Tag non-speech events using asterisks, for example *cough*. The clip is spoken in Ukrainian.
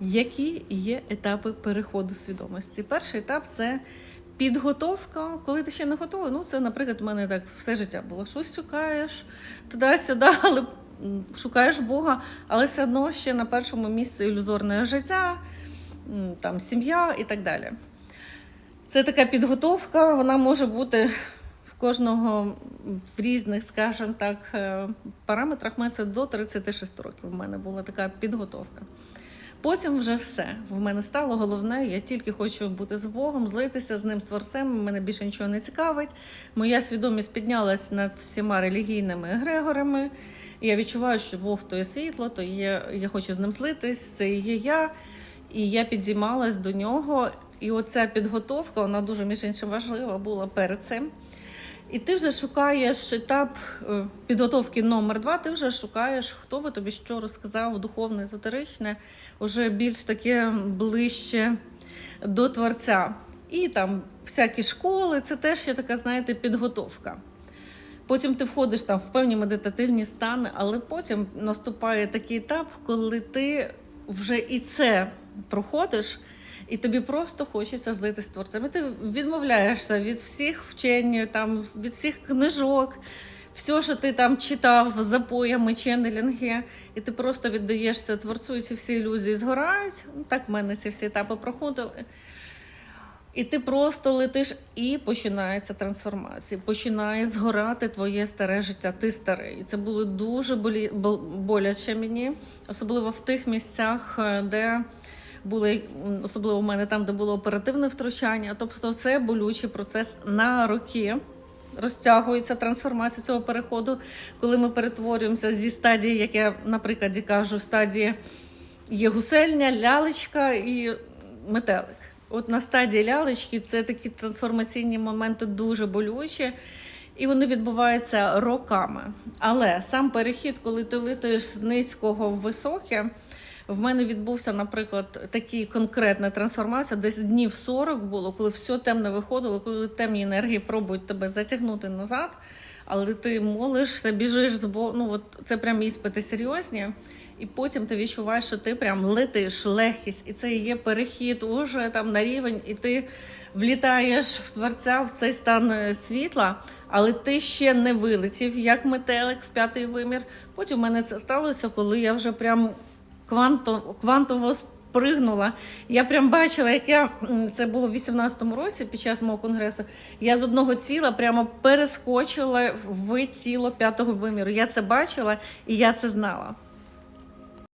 Які є етапи переходу свідомості? Перший етап це підготовка, коли ти ще не готовий. Ну, це, наприклад, у мене так все життя було. Щось шукаєш туди-сюди, *laughs* але шукаєш Бога, але все одно ще на першому місці ілюзорне життя, там сім'я і так далі. Це така підготовка, вона може бути в кожного в різних, скажімо так, е, параметрах. Мене це до 36 років. У мене була така підготовка. Потім вже все. В мене стало головне. Я тільки хочу бути з Богом, злитися з ним з творцем. Мене більше нічого не цікавить. Моя свідомість піднялась над всіма релігійними егрегорами. Я відчуваю, що Бог то є світло, то є. Я хочу з ним злитись, це є я. І я підіймалась до нього. І оця підготовка, вона дуже між іншим важлива була перед цим. І ти вже шукаєш етап е, підготовки номер два, ти вже шукаєш, хто би тобі що розказав, духовне, езотеричне, вже більш таке ближче до творця. І там всякі школи, це теж є така, знаєте, підготовка. Потім ти входиш там в певні медитативні стани, але потім наступає такий етап, коли ти вже і це проходиш, і тобі просто хочеться злитися з творцем. І ти відмовляєшся від всіх вчень, там, від всіх книжок, все, що ти там читав запоями, ченнелінги, і ти просто віддаєшся творцю, і ці всі ілюзії згорають. Ну, Так в мене ці всі етапи проходили. І ти просто летиш, і починається трансформація. Починає згорати твоє старе життя. Ти старий. І це було дуже болі... боляче мені, особливо в тих місцях, е, де були, особливо в мене там, де було оперативне втручання. Тобто, це болючий процес на роки. Розтягується трансформація цього переходу, коли ми перетворюємося зі стадії, як я на прикладі кажу, стадії є гусельня, лялечка і метелик. От на стадії лялечки це такі трансформаційні моменти дуже болючі, і вони відбуваються роками. Але сам перехід, коли ти летиш з низького в високе, в мене відбувся, наприклад, такий конкретна трансформація, десь днів 40 було, коли все темне виходило, коли темні енергії пробують тебе затягнути назад. Але ти молишся, біжиш з Богом. Ну, от це прям іспити серйозні. І потім ти відчуваєш, що ти прям летиш, легкість, і це є перехід уже там на рівень, і ти влітаєш в творця в цей стан е, світла, але ти ще не вилетів, як метелик в п'ятий вимір. Потім в мене це сталося, коли я вже прям кванто, квантово спригнула. Я прям бачила, як я це було в 18-му році під час мого конгресу. Я з одного тіла прямо перескочила в тіло п'ятого виміру. Я це бачила і я це знала.